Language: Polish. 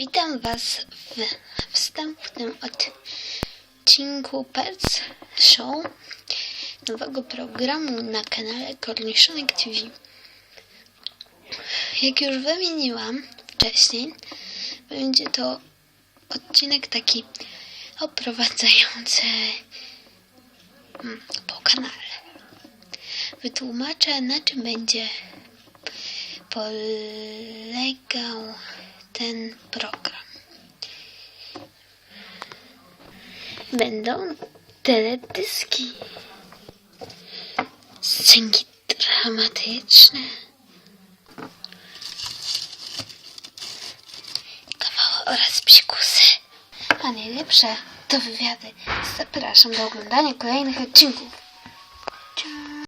Was w wstępnym odcinku Pets Show nowego programu na kanale Korniszonek TV. Jak już wymieniłam wcześniej, będzie to odcinek taki oprowadzający mm, po kanale. Wytłumaczę, na czym będzie polegał ten program. Będą teledyski, scenki dramatyczne, kawały oraz psikusy. A najlepsze to wywiady. Zapraszam do oglądania kolejnych odcinków.